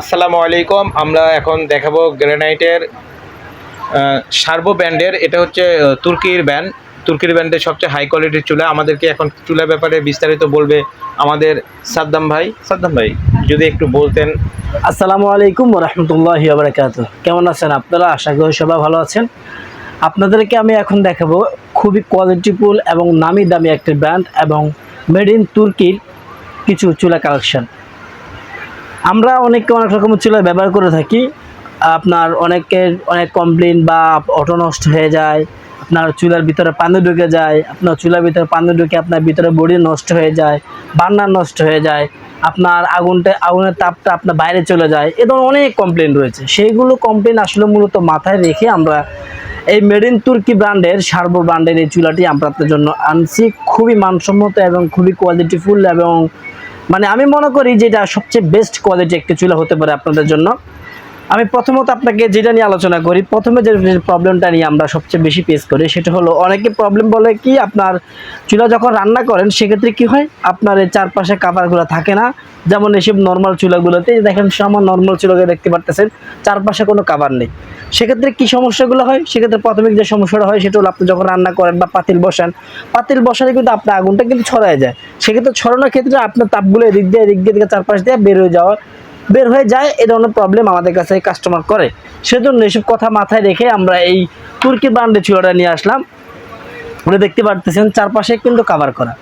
আসসালামু আলাইকুম, আমরা এখন দেখাবো গ্রানাইটের সার্বো ব্যান্ডের এটা হচ্ছে তুর্কির ব্যান্ড। তুর্কির ব্যান্ডের সবচেয়ে হাই কোয়ালিটির চুলা। আমাদেরকে এখন চুলা ব্যাপারে বিস্তারিত বলবে আমাদের সাদ্দাম ভাই। সাদ্দাম ভাই, যদি একটু বলতেন। আসসালামু আলাইকুম রহমতুল্লাহি বারাকাত কেমন আছেন আপনারা? আশা করি সবাই ভালো আছেন। আপনাদেরকে আমি এখন দেখাবো খুবই কোয়ালিটিফুল এবং নামি দামি একটি ব্র্যান্ড এবং মেড ইন তুর্কির কিছু চুলা কালেকশন আমরা অনেকে অনেক রকমের চুলা ব্যবহার করে থাকি। আপনার অনেকের অনেক কমপ্লেন বা অটো নষ্ট হয়ে যায়, আপনার চুলার ভিতরে পানি ঢুকে যায়, আপনার চুলার ভিতরে পানি ঢুকে আপনার ভিতরে বডি নষ্ট হয়ে যায় বান্নার নষ্ট হয়ে যায়, আপনার আগুনটা, আগুনের তাপটা আপনার বাইরে চলে যায়, এ ধরনের অনেক কমপ্লেন রয়েছে। সেইগুলো কমপ্লেন আসলে মূলত মাথায় রেখে আমরা এই মেড ইন তুর্কি ব্র্যান্ডের সার্বো ব্র্যান্ডের এই চুলাটি আপনাদের জন্য আনছি। খুবই মানসম্মত এবং খুবই কোয়ালিটিফুল এবং মানে আমি মনে করি যে এটা সবচেয়ে বেস্ট কোয়ালিটি একটি চুলা হতে পারে আপনাদের জন্য। আমি প্রথমত আপনাকে যেটা নিয়ে আলোচনা করি, প্রথমে যে প্রবলেমটা নিয়ে আমরা সবচেয়ে বেশি পেস করি, সেটা হলো অনেকে প্রবলেম বলে কি, আপনার চুলা যখন রান্না করেন, সেক্ষেত্রে কি হয়? আপনার এই চারপাশে কাভারগুলো থাকে না। যেমন এসব নর্মাল চুলাগুলোতে দেখেন আমার নর্মাল চুলাকে দেখতে পারতেছেন, চারপাশে কোনো কাভার নেই। সেক্ষেত্রে কি সমস্যাগুলো হয়? সেক্ষেত্রে প্রাথমিক যে সমস্যাটা হয়, সেটা হলো আপনি যখন রান্না করেন বা পাতিল বসান, পাতিল বসালে কিন্তু আপনার আগুনটা কিন্তু ছড়ায় যায়। সেক্ষেত্রে ছড়ানোর ক্ষেত্রে আপনার তাপগুলো এদিক দিয়ে এদিক দিয়ে চারপাশ দিয়ে বের হয়ে যাওয়া বের হয়ে যায়, এ ধরনের প্রবলেম আমাদের কাছে কাস্টমার করে। সেজন্য এসব কথা মাথায় রেখে আমরা এই তুর্কি ব্র্যান্ডের চুলাটা নিয়ে আসলাম। আপনি দেখতে পারতেছেন, চারপাশে কিন্তু কাভার করা।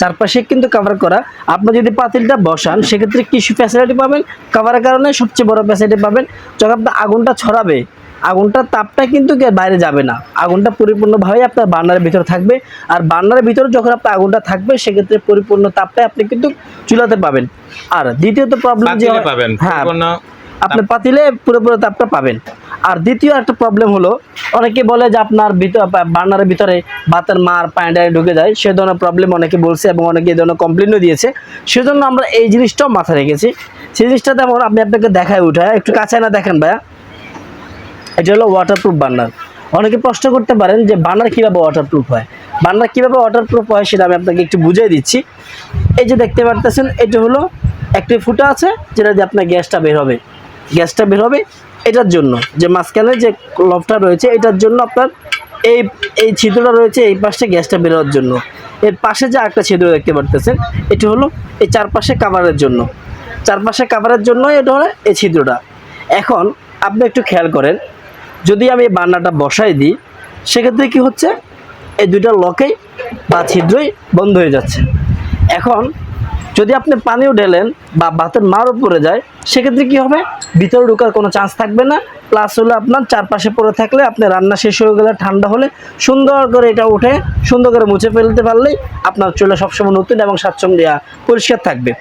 চারপাশে কিন্তু কাভার করা। আপনি যদি পাতিলটা বসান, সেক্ষেত্রে কিছু ফ্যাসিলিটি পাবেন। কাভারের কারণে সবচেয়ে বড় ফ্যাসিলিটি পাবেন। যখন আপনি আগুনটা ছড়াবে আগুনটার তাপটা কিন্তু বাইরে যাবে না। আগুনটা পরিপূর্ণভাবে আপনার বার্নারের ভিতরে থাকবে। আর বার্নারের ভিতরে যখন আপনার আগুনটা থাকবে সেক্ষেত্রে পরিপূর্ণ তাপটাই আপনি কিন্তু চুলাতে পাবেন। আর দ্বিতীয়ত প্রবলেম যে পাবেন হ্যাঁ আপনি পাতিলে পুরোপুরি তাপটা পাবেন। আর দ্বিতীয় একটা প্রবলেম হলো অনেকে বলে যে আপনার ভিতর বার্নারের ভিতরে বাতের মার পায়ডায় ঢুকে যায়। সে ধরনের প্রবলেম অনেকে বলছে এবং অনেকে এই ধরনের কমপ্লেনও দিয়েছে। সেজন্য আমরা এই জিনিসটাও মাথায় রেখেছি। সেই জিনিসটা তেমন আপনি আপনাকে দেখায় উঠায়। একটু কাছে না দেখেন ভাইয়া। এটা হলো ওয়াটারপ্রুফ বার্নার অনেকে প্রশ্ন করতে পারেন যে বার্নার কীভাবে ওয়াটারপ্রুফ হয়? বার্নার কীভাবে ওয়াটারপ্রুফ হয় সেটা আমি আপনাকে একটু বুঝিয়ে দিচ্ছি। এই যে দেখতে পারতেছেন, এটা হলো একটি ফুটা আছে, যেটা দিয়ে আপনার গ্যাসটা বের হবে। গ্যাসটা বের হবে এটার জন্য। যে মাঝখানে যে লবটা রয়েছে, এটার জন্য আপনার এই এই ছিদ্রটা রয়েছে, এই পাশে গ্যাসটা বেরোবার জন্য। এর পাশে যে একটা ছিদ্র দেখতে পারতেছেন, এটি হলো এই চারপাশে কাভারের জন্য। চারপাশে কাভারের জন্য এটা হলো এই ছিদ্রটা। এখন আপনি একটু খেয়াল করেন যদি আমি বান্নাটা বসাই দিই, সেক্ষেত্রে কি হচ্ছে? এই দুইটা লকেই বা ছিদ্রই বন্ধ হয়ে যাচ্ছে। এখন যদি আপনি পানিও ঢেলেন বা ভাতের মারও পড়ে যায়, সেক্ষেত্রে কি হবে? ভিতরে ঢুকার কোনো চান্স থাকবে না। প্লাস হলো আপনার চারপাশে পড়ে থাকলে আপনি রান্না শেষ হয়ে গেলে ঠান্ডা হলে সুন্দর করে এটা উঠে সুন্দর করে মুছে ফেলতে পারলেই আপনার চুলা সবসময় নতুন এবং স্বাচ্ছন্দ্য পরিষ্কার থাকবে।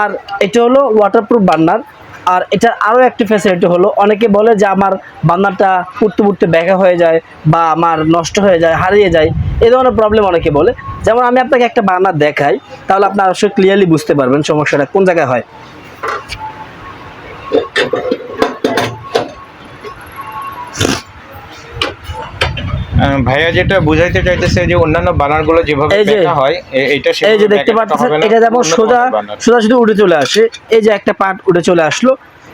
আর এটা হলো ওয়াটারপ্রুফ বার্নার আর এটার আরও একটি ফ্যাসিলিটি হলো, অনেকে বলে যে আমার বান্নারটা পুড়তে পুড়তে ব্যাঘা হয়ে যায় বা আমার নষ্ট হয়ে যায়, হারিয়ে যায়, এ ধরনের প্রবলেম অনেকে বলে। যেমন আমি আপনাকে একটা বান্নার দেখাই, তাহলে আপনি অবশ্যই ক্লিয়ারলি বুঝতে পারবেন সমস্যাটা কোন জায়গায় হয়। ভাইয়া যেটা বুঝাইতে চাইতেছে যে অন্যান্য বানারগুলো যেভাবে হয় এই যে দেখতে পাচ্ছেন এটা যেমন সোজা সোজা শুধু উঠে চলে আসে। এই যে একটা পার্ট উঠে চলে আসলো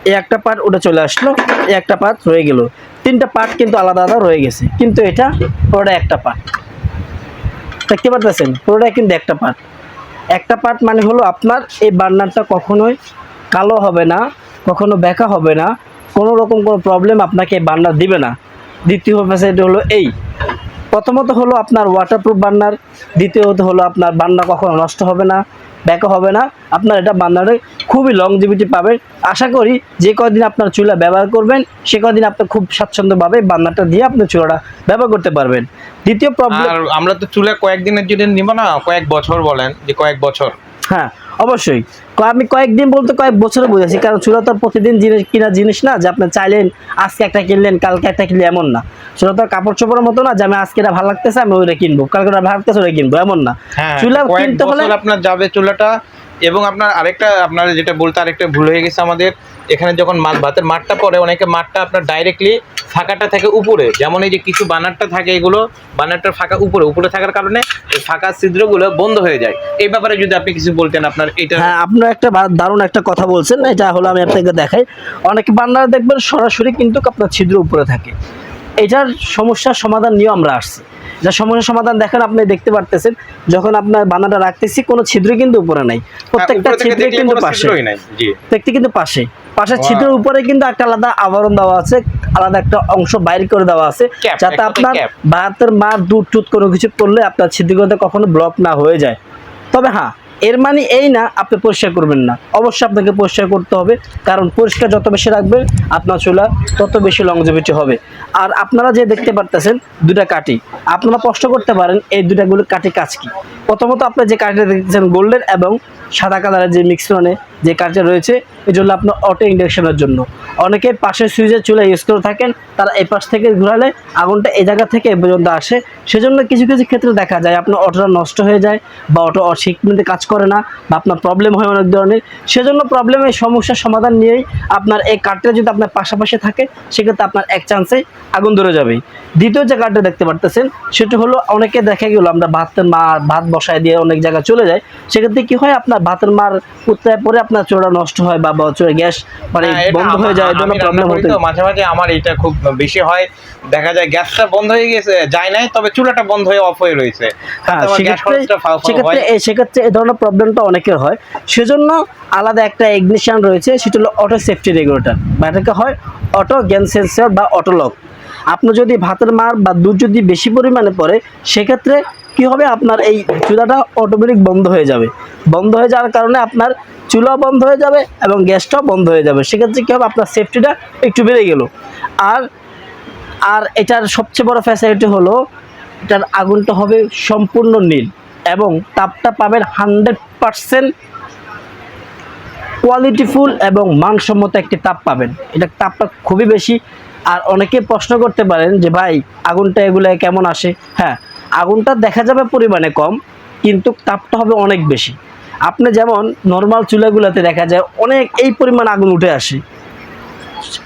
এই একটা পার্ট উঠে চলে আসলো এই একটা পার্ট রয়ে গেল। তিনটা পার্ট কিন্তু আলাদা আলাদা রয়ে গেছে কিন্তু এটা পুরোটা একটা পার্ট দেখতে পারতেছেন? পুরোটা কিন্তু একটা পার্ট একটা পার্ট মানে হলো আপনার এই বার্নারটা কখনোই কালো হবে না কখনো ব্যাকা হবে না কোনো রকম কোনো প্রবলেম আপনাকে বার্নার দিবে না। দ্বিতীয় ফ্যাসিলিটি হলো এই। প্রথমত হলো আপনার ওয়াটারপ্রুফ বান্নার, দ্বিতীয়ত হলো আপনার বান্না কখনো নষ্ট হবে না ব্যাকও হবে না। আপনার এটা বান্নারে খুবই লংজিভিটি পাবেন। আশা করি যে কদিন আপনার চুলা ব্যবহার করবেন, সে কদিন আপনি খুব স্বাচ্ছন্দ্যভাবে বান্নাটা দিয়ে আপনার চুলাটা ব্যবহার করতে পারবেন। দ্বিতীয় প্রবলেম আমরা তো চুলা কয়েকদিনের জন্য নিব না, কয়েক বছর বলেন, যে কয়েক বছর। হ্যাঁ অবশ্যই। আমি কয়েকদিন বলতে কয়েক বছরে বুঝেছি কারণ চুলা তো প্রতিদিন জিনিস কিনা জিনিস না যে আপনি চাইলেন আজকে একটা কিনলেন কালকে একটা কিনলে এমন না। চুলা তো আর কাপড় চোপড়ের মতো না যে আমি আজকে এটা ভালো লাগতেছে আমি ওইটা কিনবো। কালকে ভালো লাগতেছে ওটা কিনবো এমন না। হ্যাঁ চুলা কিনতে হলে আপনার যাবে চুলাটা এবং আপনার আরেকটা, আপনার যেটা বলতে আরেকটা ভুল হয়ে গেছে আমাদের, এখানে যখন মাছ, ভাতের মাঠটা পড়ে, অনেকে মাঠটা আপনার ডাইরেক্টলি ফাঁকাটা থাকে উপরে। যেমন এই যে কিছু বানারটা থাকে এগুলো, বানারটার ফাঁকা উপরে উপরে থাকার কারণে ফাঁকা ছিদ্রগুলো বন্ধ হয়ে যায়। এই ব্যাপারে যদি আপনি কিছু বলতেন আপনার এটা হ্যাঁ আপনার একটা দারুণ একটা কথা বলছেন, এটা হলো আমি আপনাকে দেখাই। অনেক বান্নারা দেখবেন সরাসরি কিন্তু আপনার ছিদ্র উপরে থাকে। এটার সমস্যার সমাধান নিয়ে আমরা আসছি। যা সমস্যার সমাধান দেখেন আপনি দেখতে পারতেছেন যখন আপনার বানাটা রাখতেছি কোনো ছিদ্র কিন্তু উপরে নাই। প্রত্যেকটা হ্যাঁ, থেকে ছিদ্র কিন্তু পাশে। দেখতে কিন্তু পাশে। পাশের ছিদ্র ছিদ্রের উপরে কিন্তু একটা আলাদা আবরণ দেওয়া আছে আলাদা একটা অংশ বাইর করে দেওয়া আছে যাতে আপনার cap। মা মার দুধ টুধ কোনো কিছু করলে আপনার ছিদ্রগুলোতে কখনো ব্লক না হয়ে যায়। তবে হ্যাঁ এর মানে এই না, আপনি পরিষ্কার করবেন না। অবশ্যই আপনাকে পরিষ্কার করতে হবে, কারণ পরিষ্কার যত বেশি রাখবেন, আপনার চুলা তত বেশি লংজিভিটি হবে। আর আপনারা যে দেখতে পারতেছেন দুটা কাটি আপনারা প্রশ্ন করতে পারেন, এই দুটাগুলো কাটি কাজ কি? প্রথমত আপনি যে কাঠিটা দেখতেছেন গোল্ডের এবং সাদা কালারের যে মিক্সরনে যে কাজটা রয়েছে, এই জন্য আপনার অটো ইন্ডাকশনের জন্য। অনেকে পাশের সুইচের চুলা ইউজ করে থাকেন, তারা এই পাশ থেকে ঘোরালে আগুনটা এই জায়গা থেকে এ পর্যন্ত আসে। সেজন্য কিছু কিছু ক্ষেত্রে দেখা যায়, আপনার অটোটা নষ্ট হয়ে যায় বা অটো ঠিক মতো কাজ করে না বা আপনার প্রবলেম হয় অনেক ধরনের। সেজন্য প্রবলেমের সমস্যার সমাধান নিয়েই আপনার এই কাঠটা যদি আপনার পাশাপাশি থাকে, সেক্ষেত্রে আপনার এক চান্সে আগুন ধরে যাবে দ্বিতীয় যে কাঠটা দেখতে পারতেছেন, সেটা হলো অনেকে দেখা গেলো, আমরা ভাতের মার, ভাত বসায় দিয়ে অনেক জায়গায় চলে যায় সেক্ষেত্রে কি হয়, আপনার ভাতের মার উত্তায় পরে আপনার চোরা নষ্ট হয় বা চোরা গ্যাস মানে হ্যাঁ, বন্ধ হয়ে যায় জন্য প্রবলেম হতে মাঝে মাঝে আমার এটা খুব বেশি হয়। দেখা যায় গ্যাসটা বন্ধ হয়ে গেছে যায় নাই তবে চুলাটা বন্ধ হয়ে অফ হয়ে রয়েছে। হ্যাঁ সেক্ষেত্রে সেক্ষেত্রে। এই ধরনের প্রবলেমটা অনেকের হয়। সেজন্য আলাদা একটা ইগনিশন রয়েছে সেটা হলো অটো সেফটি রেগুলেটর বা এটাকে হয় অটো গ্যান সেন্সর বা অটো লক আপনি যদি ভাতের মার বা দুধ যদি বেশি পরিমাণে পড়ে সেক্ষেত্রে কি হবে? আপনার এই চুলাটা অটোমেটিক বন্ধ হয়ে যাবে। বন্ধ হয়ে যাওয়ার কারণে আপনার চুলা বন্ধ হয়ে যাবে এবং গ্যাসটাও বন্ধ হয়ে যাবে। সেক্ষেত্রে কী হবে? আপনার সেফটিটা একটু বেড়ে গেল। আর আর এটার সবচেয়ে বড় ফ্যাসিলিটি হলো, এটার আগুনটা হবে সম্পূর্ণ নীল এবং তাপটা পাবেন হান্ড্রেড পারসেন্ট কোয়ালিটিফুল এবং মানসম্মত একটি তাপ পাবেন। এটা তাপটা খুবই বেশি। আর অনেকে প্রশ্ন করতে পারেন যে, ভাই, আগুনটা এগুলো কেমন আসে? হ্যাঁ আগুনটা দেখা যাবে পরিমাণে কম, কিন্তু তাপটা হবে অনেক বেশি। আপনি যেমন নর্মাল চুলাগুলোতে দেখা যায় অনেক এই পরিমাণ আগুন উঠে আসে।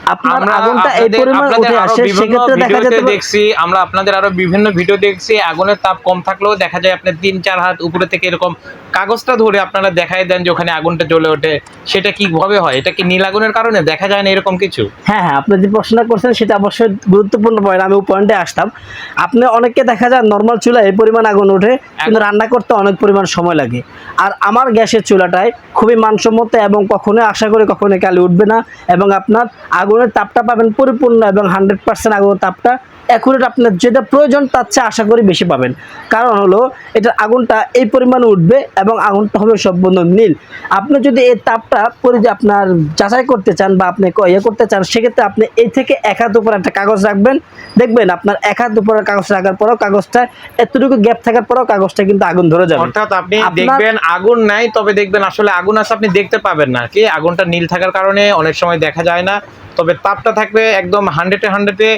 আপনার আমরা আগুনটা এই আপনাদের- পরিমাণ উঠে আসে সেক্ষেত্রে দেখা যেতে দেখছি আমরা আপনাদের আরও বিভিন্ন ভিডিও দেখছি আগুনের তাপ কম থাকলেও দেখা যায় আপনি তিন চার হাত উপরে থেকে এরকম কাগজটা ধরে আপনারা দেখাই দেন যে ওখানে আগুনটা জ্বলে ওঠে। সেটা কীভাবে হয়? এটা কি নীল আগুনের কারণে? দেখা যায় না এরকম কিছু? হ্যাঁ হ্যাঁ আপনি যে প্রশ্নটা করছেন সেটা অবশ্যই গুরুত্বপূর্ণ পয়েন্ট আমি পয়েন্টে আসতাম। আপনি অনেককে দেখা যায় নর্মাল চুলায় এই পরিমাণ আগুন ওঠে কিন্তু রান্না করতে অনেক পরিমাণ সময় লাগে। আর আমার গ্যাসের চুলাটায় খুবই মানসম্মত এবং কখনোই আশা করি কখনোই কালি উঠবে না এবং আপনার আগুনের তাপটা পাবেন পরিপূর্ণ এবং হান্ড্রেড পার্সেন্ট আগুনের তাপটা অ্যাকুরেট আপনার যেটা প্রয়োজন তার চেয়ে আশা করি বেশি পাবেন। কারণ হলো এটার আগুনটা এই পরিমাণে উঠবে এবং আগুনটা হবে সম্পূর্ণ নীল। আপনি যদি এই তাপটা পরে যে আপনার যাচাই করতে চান বা আপনি ইয়ে করতে চান সেক্ষেত্রে আপনি এই থেকে এক হাত উপর একটা কাগজ রাখবেন। দেখবেন আপনার এক হাত উপরে কাগজ রাখার পরেও কাগজটা এতটুকু গ্যাপ থাকার পরেও কাগজটা কিন্তু আগুন ধরে যাবে। অর্থাৎ আপনি দেখবেন আগুন নাই তবে দেখবেন আসলে আগুন আছে আপনি দেখতে পাবেন না কি? আগুনটা নীল থাকার কারণে অনেক সময় দেখা যায় না তবে তাপটা থাকবে একদম হান্ড্রেডে হান্ড্রেডে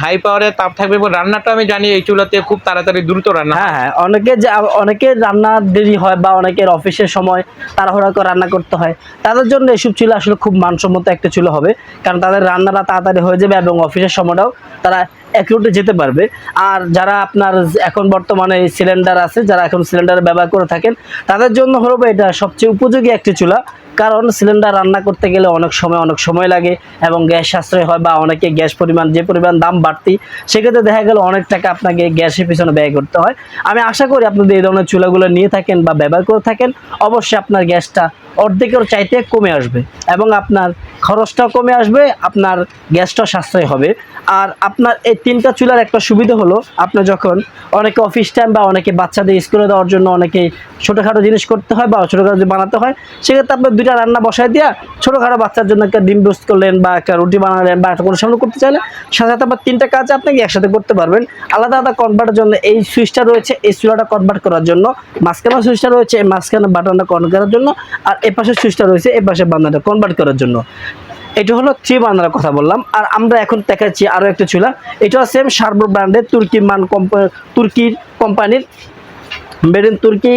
হাই পাওয়ারে তাপ থাকবে এবং রান্নাটা আমি জানি এই চুলাতে খুব তাড়াতাড়ি দ্রুত রান্না হ্যাঁ হ্যাঁ অনেকে অনেকে রান্না দেরি হয় বা অনেকের অফিসের সময় তাড়াহুড়া করে রান্না করতে হয়, তাদের জন্য এসব চুলা আসলে খুব মানসম্মত একটা চুলা হবে, কারণ তাদের রান্নাটা তাড়াতাড়ি হয়ে যাবে এবং অফিসের সময়টাও তারা এক যেতে পারবে। আর যারা আপনার এখন বর্তমানে সিলিন্ডার আছে, যারা এখন সিলিন্ডার ব্যবহার করে থাকেন, তাদের জন্য হলো এটা সবচেয়ে উপযোগী একটি চুলা কারণ সিলিন্ডার রান্না করতে গেলে অনেক সময় অনেক সময় লাগে এবং গ্যাস সাশ্রয় হয় বা অনেকে গ্যাস পরিমাণ, যে পরিমাণ দাম বাড়তি, সেক্ষেত্রে দেখা গেল অনেক টাকা আপনাকে গ্যাসের পিছনে ব্যয় করতে হয়। আমি আশা করি আপনাদের এই ধরনের চুলাগুলো নিয়ে থাকেন বা ব্যবহার করে থাকেন, অবশ্যই আপনার গ্যাসটা অর্ধেকের চাইতে কমে আসবে এবং আপনার খরচটাও কমে আসবে, আপনার গ্যাসটাও সাশ্রয় হবে। আর আপনার এই তিনটা চুলার একটা সুবিধা হলো, আপনি যখন অনেকে অফিস টাইম বা অনেকে বাচ্চাদের স্কুলে দেওয়ার জন্য অনেকে ছোটোখাটো জিনিস করতে হয় বা ছোটোখাটো বানাতে হয়, সেক্ষেত্রে আপনি দুইটা রান্না বসায় দিয়া ছোটোখাটো বাচ্চার জন্য একটা ডিম রোস্ট করলেন বা একটা রুটি বানালেন বা একটা কোনো করতে চাইলে, সাথে সাথে আবার তিনটা কাজ আপনি একসাথে করতে পারবেন। আলাদা আলাদা কনভার্টের জন্য এই সুইচটা রয়েছে, এই চুলাটা কনভার্ট করার জন্য। মাঝখানে সুইচটা রয়েছে, এই মাঝখানে বাটনটা কনভার্ট করার জন্য আর এ পাশে সুইচটা রয়েছে এই পাশে বান্নাটা কনভার্ট করার জন্য। এটা হলো থ্রি বার্নার কথা বললাম। আর আমরা এখন দেখাচ্ছি আরও একটা চুলা। এটা সেম সার্বো ব্র্যান্ডের তুর্কি মান কোম্পানি তুর্কির কোম্পানির মেড ইন তুর্কি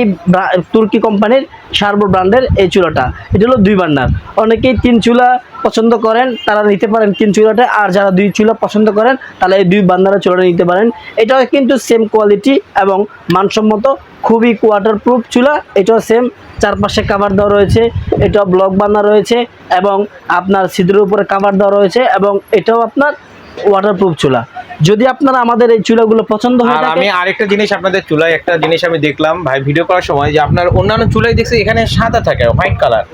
তুর্কি কোম্পানির সার্বো ব্র্যান্ডের এই চুলাটা। এটা হলো দুই বান্নার। অনেকেই তিন চুলা পছন্দ করেন, তারা নিতে পারেন তিন চুলাটা। আর যারা দুই চুলা পছন্দ করেন তাহলে এই দুই বান্নারের চুলাটা নিতে পারেন। এটাও কিন্তু সেম কোয়ালিটি এবং মানসম্মত, খুবই ওয়াটার প্রুফ চুলা। এটাও সেম চারপাশে কাভার দেওয়া রয়েছে, এটাও ব্লক বান্না রয়েছে এবং আপনার সিঁদুরের উপরে কাভার দেওয়া রয়েছে এবং এটাও আপনার ওয়াটারপ্রুফ চুলা। যদি আপনারা আমাদের এই চুলাগুলো পছন্দ হয় আর আমি আরেকটা জিনিস আপনাদের চুলায় একটা জিনিস আমি দেখলাম ভাই ভিডিও করার সময় যে আপনার অন্যান্য চুলায় দেখছি এখানে সাদা থাকে হোয়াইট কালার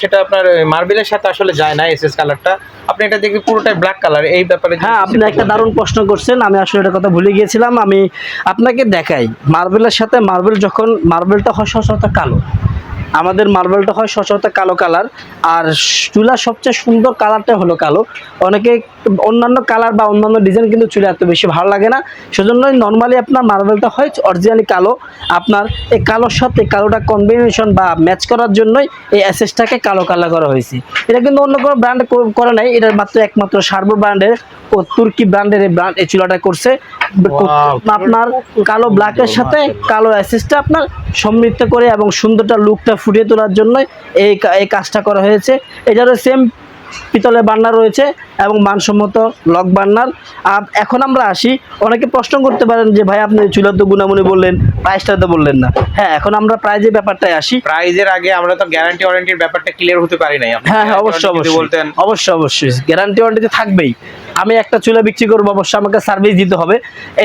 সেটা আপনার মার্বেলের সাথে আসলে যায় না এসএস কালারটা আপনি এটা দেখি পুরোটাই ব্ল্যাক কালার এই ব্যাপারে হ্যাঁ আপনি একটা দারুণ প্রশ্ন করছেন আমি আসলে এটা কথা ভুলে গিয়েছিলাম। আমি আপনাকে দেখাই মার্বেলের সাথে মার্বেল যখন মার্বেলটা হয় সচরাচর কালো। আমাদের মার্বেলটা হয় সচরাচর কালো কালার, আর চুলার সবচেয়ে সুন্দর কালারটা হলো কালো। অনেকে অন্যান্য কালার বা অন্যান্য ডিজাইন কিন্তু চুলে এত বেশি ভালো লাগে না। সেজন্যই নর্মালি আপনার মার্বেলটা হয় অরিজিনালি কালো। আপনার এই কালোর সাথে কালোটা কম্বিনেশন বা ম্যাচ করার জন্যই এই অ্যাসেসটাকে কালো কালার করা হয়েছে। এটা কিন্তু অন্য কোনো ব্র্যান্ড করে নাই। এটা মাত্র একমাত্র সার্বো ব্র্যান্ডের ও তুর্কি ব্র্যান্ডের এই ব্র্যান্ড এই চুলাটা করছে। আপনার কালো ব্ল্যাকের সাথে কালো অ্যাসেসটা আপনার সমৃদ্ধ করে এবং সুন্দরটা লুকটা ফুটিয়ে তোলার জন্য এই এই কাজটা করা হয়েছে। এটারও সেম পিতলের বান্নার রয়েছে এবং মানসম্মত লক বান্নার। আর এখন আমরা আসি অনেকে প্রশ্ন করতে পারেন যে ভাই আপনি চুলার তো গুণামুনি বললেন প্রাইসটা তো বললেন না। হ্যাঁ এখন আমরা প্রাইজের ব্যাপারটায় আসি। প্রাইজের আগে আমরা তো গ্যারান্টি ওয়ারেন্টির ব্যাপারটা ক্লিয়ার হতে পারি নাই। হ্যাঁ হ্যাঁ অবশ্যই অবশ্যই। বলতেন। অবশ্যই অবশ্যই। গ্যারান্টি ওয়ারেন্টি থাকবেই। আমি একটা চুলা বিক্রি করব, অবশ্যই আমাকে সার্ভিস দিতে হবে।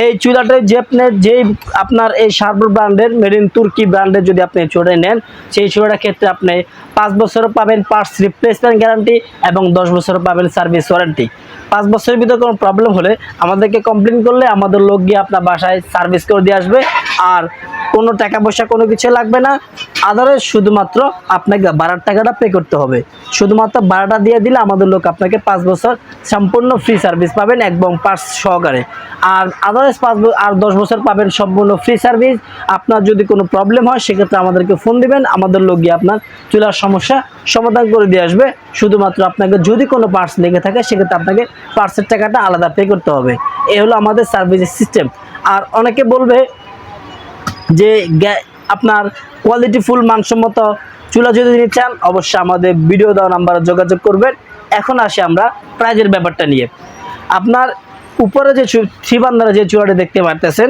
এই চুলাটা যে আপনি যেই আপনার এই সার্বর ব্র্যান্ডের মেড ইন তুর্কি ব্র্যান্ডের যদি আপনি চুলাটা নেন, সেই চুলাটার ক্ষেত্রে আপনি পাঁচ বছরও পাবেন পার্টস রিপ্লেসমেন্ট গ্যারান্টি এবং দশ বছরও পাবেন সার্ভিস ওয়ারেন্টি পাঁচ বছরের ভিতরে কোনো প্রবলেম হলে আমাদেরকে কমপ্লেন করলে আমাদের লোক গিয়ে আপনার বাসায় সার্ভিস করে দিয়ে আসবে। আর কোনো টাকা পয়সা কোনো কিছু লাগবে না। আদারে শুধুমাত্র আপনাকে ভাড়ার টাকাটা পে করতে হবে। শুধুমাত্র ভাড়াটা দিয়ে দিলে আমাদের লোক আপনাকে পাঁচ বছর সম্পূর্ণ ফ্রি সার্ভিস পাবেন এবং পার্স সহকারে। আর আদারস পাঁচ আর দশ বছর পাবেন সম্পূর্ণ ফ্রি সার্ভিস আপনার যদি কোনো প্রবলেম হয়, সেক্ষেত্রে আমাদেরকে ফোন দিবেন। আমাদের লোক গিয়ে আপনার চুলার সমস্যা সমাধান করে দিয়ে আসবে। শুধুমাত্র আপনাকে যদি কোনো পার্টস লেগে থাকে, সেক্ষেত্রে আপনাকে পার্টসের টাকাটা আলাদা পে করতে হবে। এ হলো আমাদের সার্ভিসের সিস্টেম আর অনেকে বলবে যে আপনার কোয়ালিটি ফুল মানসম্মত চুলা যদি নিতে চান, অবশ্যই আমাদের ভিডিও দেওয়া নাম্বারে যোগাযোগ করবেন। এখন আসি আমরা প্রাইজের ব্যাপারটা নিয়ে। আপনার উপরে যে থ্রি বান্দারা যে চুলাটা দেখতে পারতেছেন,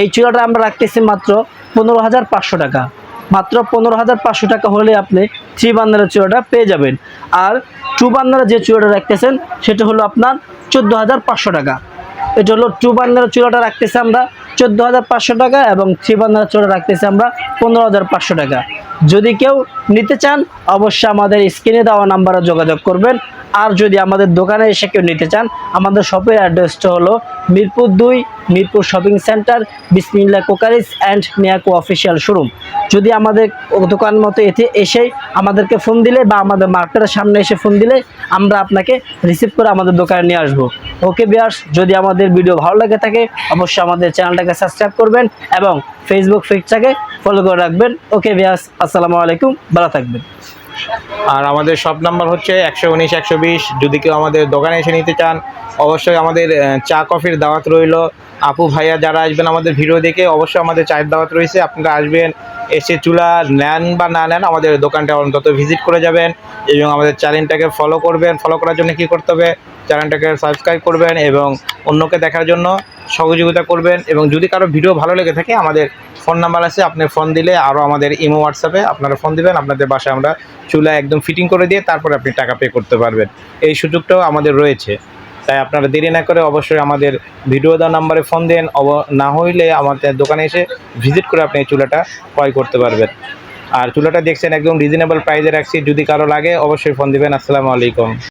এই চুলাটা আমরা রাখতেছি মাত্র পনেরো হাজার পাঁচশো টাকা। মাত্র পনেরো হাজার পাঁচশো টাকা হলে আপনি থ্রি বান্দারের চুলাটা পেয়ে যাবেন। আর টু বান্দারা যে চুলাটা রাখতেছেন, সেটা হলো আপনার চোদ্দ হাজার পাঁচশো টাকা। এটা হলো টু বার্নার চুলাটা রাখতেছি আমরা চোদ্দ হাজার পাঁচশো টাকা এবং থ্রি বার্নার চুলা রাখতেছি আমরা পনেরো হাজার পাঁচশো টাকা। যদি কেউ নিতে চান, অবশ্যই আমাদের স্ক্রিনে দেওয়া নাম্বারে যোগাযোগ করবেন। আর যদি আমাদের দোকানে এসে কেউ নিতে চান, আমাদের শপের অ্যাড্রেসটা হলো মিরপুর দুই, Mirpur shopping center Bismillah crockeries and Miyako official showroom. যদি আমাদের দোকান মতো এতে এসেই আমাদেরকে ফোন দিলে বা আমাদের মার্কেটের সামনে এসে ফোন দিলে আমরা আপনাকে রিসিভ করে আমাদের দোকানে নিয়ে আসব। ওকে বিয়ার্স যদি আমাদের ভিডিও ভালো লাগে থাকে, অবশ্যই আমাদের চ্যানেলটাকে সাবস্ক্রাইব করবেন এবং ফেসবুক পেজটাকে ফলো করে রাখবেন। ওকে বিয়ার্স আসসালামু আলাইকুম, ভালো থাকবেন। আর আমাদের সব নাম্বার হচ্ছে একশো উনিশ, একশো বিশ। যদি কেউ আমাদের দোকানে এসে নিতে চান, অবশ্যই আমাদের চা, কফির দাওয়াত রইল। আপু ভাইয়া যারা আসবেন আমাদের ভিডিও দেখে, অবশ্যই আমাদের চায়ের দাওয়াত রয়েছে। আপনারা আসবেন, এসে চুলা নেন বা না নেন, আমাদের দোকানটা অন্তত ভিজিট করে যাবেন এবং আমাদের চ্যানেলটাকে ফলো করবেন। ফলো করার জন্য কী করতে হবে? চ্যানেলটাকে সাবস্ক্রাইব করবেন এবং অন্যকে দেখার জন্য সহযোগিতা করবেন এবং যদি কারও ভিডিও ভালো লেগে থাকে, আমাদের ফোন নাম্বার আছে, আপনি ফোন দিলে আরও আমাদের ইমো হোয়াটসঅ্যাপে আপনারা ফোন দিবেন, আপনাদের বাসায় আমরা চুলা একদম ফিটিং করে দিয়ে তারপরে আপনি টাকা পে করতে পারবেন। এই সুযোগটাও আমাদের রয়েছে। তাই আপনারা দেরি না করে অবশ্যই আমাদের ভিডিও দেওয়া নাম্বারে ফোন দেন, অব, না হইলে আমাদের দোকানে এসে ভিজিট করে আপনি এই চুলাটা ক্রয় করতে পারবেন। আর চুলাটা দেখছেন একদম রিজনেবল প্রাইসে রাখছি, যদি কারও লাগে অবশ্যই ফোন দিবেন। আসসালামু আলাইকুম।